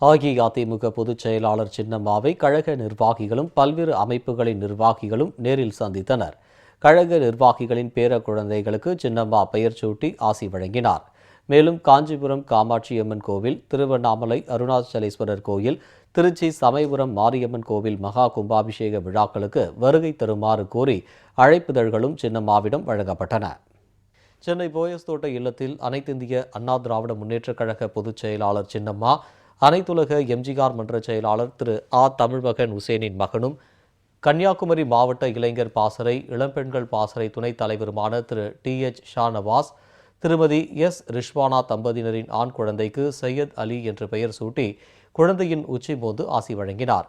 அஇஅதிமுக பொதுச் செயலாளர் சின்னம்மாவை கழக நிர்வாகிகளும் பல்வேறு அமைப்புகளின் நிர்வாகிகளும் நேரில் சந்தித்தனர். கழக நிர்வாகிகளின் பேர குழந்தைகளுக்கு சின்னம்மா பெயர் சூட்டி ஆசி வழங்கினார். மேலும் காஞ்சிபுரம் காமாட்சியம்மன் கோவில் திருவண்ணாமலை அருணாச்சலேஸ்வரர் கோயில் திருச்சி சமயபுரம் மாரியம்மன் கோவில் மகா கும்பாபிஷேக விழாக்களுக்கு வருகை தருமாறு கோரி அழைப்புதழ்களும் சின்னம்மாவிடம் வழங்கப்பட்டன. சென்னை போயஸ் தோட்ட இல்லத்தில் அனைத்திந்திய அண்ணா திராவிட முன்னேற்றக் கழக பொதுச் செயலாளர் சின்னம்மா அனைத்துலக எம்ஜிஆர் மன்ற செயலாளர் திரு ஆ. தமிழ்மகன் உசேனின் மகனும் கன்னியாகுமரி மாவட்ட இளைஞர் பாசறை இளம்பெண்கள் பாசறை துணைத் தலைவருமான திரு. டி. எச். ஷாநவாஸ் திருமதி எஸ். ரிஷ்வானா தம்பதியினரின் ஆண் குழந்தைக்கு சையத் அலி என்ற பெயர் சூட்டி குழந்தையின் உச்சி மோந்து ஆசி வழங்கினார்.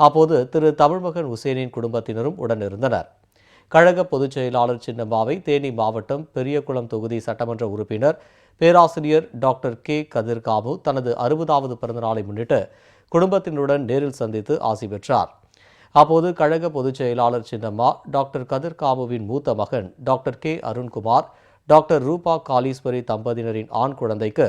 அப்போது திரு. தமிழ்மகன் உசேனின் குடும்பத்தினரும் உடனிருந்தனர். கழக பொதுச் செயலாளர் சின்னம்மாவை தேனி மாவட்டம் பெரியகுளம் தொகுதி சட்டமன்ற உறுப்பினர் பேராசிரியர் டாக்டர் கே. கதிர்காபு தனது அறுபதாவது பிறந்தநாளை முன்னிட்டு குடும்பத்தினருடன் நேரில் சந்தித்து ஆசி பெற்றார். அப்போது கழக பொதுச் செயலாளர் சின்னம்மா டாக்டர் கதிர்காபுவின் மூத்த மகன் டாக்டர் கே. அருண்குமார் டாக்டர் ரூபா காளீஸ்வரி தம்பதியினரின் ஆண் குழந்தைக்கு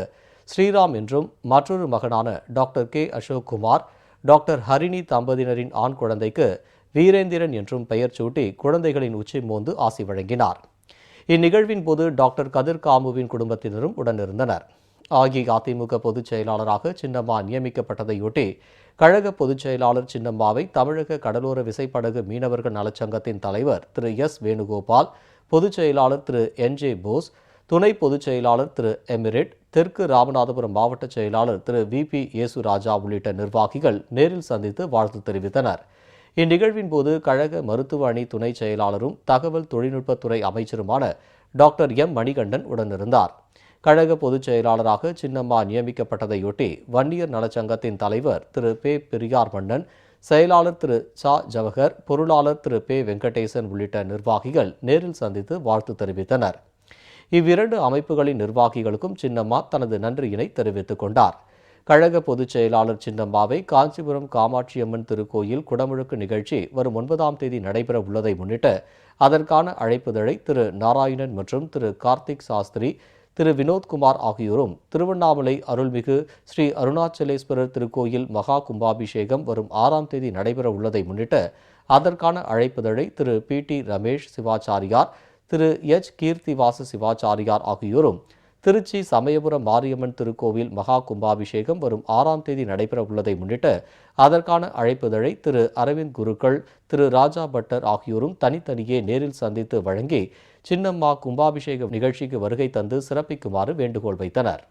ஸ்ரீராம் என்றும் மற்றொரு மகனான doctor K. Ashok Kumar doctor Harini தம்பதியினரின் ஆண் குழந்தைக்கு வீரேந்திரன் என்றும் பெயர் சூட்டி குழந்தைகளின் உச்சி மோந்து ஆசி வழங்கினார். இந்நிகழ்வின் போது டாக்டர் கதிர் காமுவின் குடும்பத்தினரும் உடனிருந்தனர். அஇஅதிமுக பொதுச் செயலாளராக சின்னம்மா நியமிக்கப்பட்டதையொட்டி கழக பொதுச் செயலாளர் சின்னம்மாவை தமிழக கடலோர விசைப்படகு மீனவர்கள் நலச்சங்கத்தின் தலைவர் திரு எஸ் வேணுகோபால் பொதுச் செயலாளர் திரு என் ஜே போஸ் துணை பொதுச் செயலாளர் திரு எமிரேட் தெற்கு ராமநாதபுரம் மாவட்ட செயலாளர் திரு வி பி ஏசுராஜா உள்ளிட்ட நிர்வாகிகள் நேரில் சந்தித்து வாழ்த்து தெரிவித்தனர். இந்நிகழ்வின் போது கழக மருத்துவ அணி துணை செயலாளரும் தகவல் தொழில்நுட்பத்துறை அமைச்சருமான டாக்டர் எம். மணிகண்டன் உடனிருந்தார். கழக பொதுச் செயலாளராக சின்னம்மா நியமிக்கப்பட்டதையொட்டி வன்னியர் நலச்சங்கத்தின் தலைவர் திரு. பே. பெரியார் மன்னன் செயலாளர் திரு. சா. ஜவஹர் பொருளாளர் திரு. பே. வெங்கடேசன் உள்ளிட்ட நிர்வாகிகள் நேரில் சந்தித்து வாழ்த்து தெரிவித்தனர். இவ்விரண்டு அமைப்புகளின் நிர்வாகிகளுக்கும் சின்னம்மா தனது நன்றியினை தெரிவித்துக் கொண்டார். கழக பொதுச் செயலாளர் சின்னம்மாவை காஞ்சிபுரம் காமாட்சியம்மன் திருக்கோயில் குடமுழுக்கு நிகழ்ச்சி வரும் ஒன்பதாம் தேதி நடைபெற உள்ளதை முன்னிட்டு அதற்கான அழைப்புதழை திரு நாராயணன் மற்றும் திரு கார்த்திக் சாஸ்திரி திரு வினோத்குமார் ஆகியோரும் திருவண்ணாமலை அருள்மிகு ஸ்ரீ அருணாச்சலேஸ்வரர் திருக்கோயில் மகா கும்பாபிஷேகம் வரும் ஆறாம் தேதி நடைபெற உள்ளதை முன்னிட்டு அதற்கான அழைப்புதழை Thiru P D Ramesh Sivacharyar Thiru H Keerthivasa Sivacharyar ஆகியோரும் திருச்சி சமயபுரம் மாரியம்மன் திருக்கோவில் மகா கும்பாபிஷேகம் வரும் ஆறாம் தேதி நடைபெற உள்ளதை முன்னிட்டு அதற்கான அழைப்புதழை திரு அரவிந்த் குருக்கள் திரு ராஜா பட்டர் ஆகியோரும் தனித்தனியே நேரில் சந்தித்து வழங்கி சின்னம்மா கும்பாபிஷேக நிகழ்ச்சிக்கு வருகை தந்து சிறப்பிக்குமாறு வேண்டுகோள் வைத்தனர்.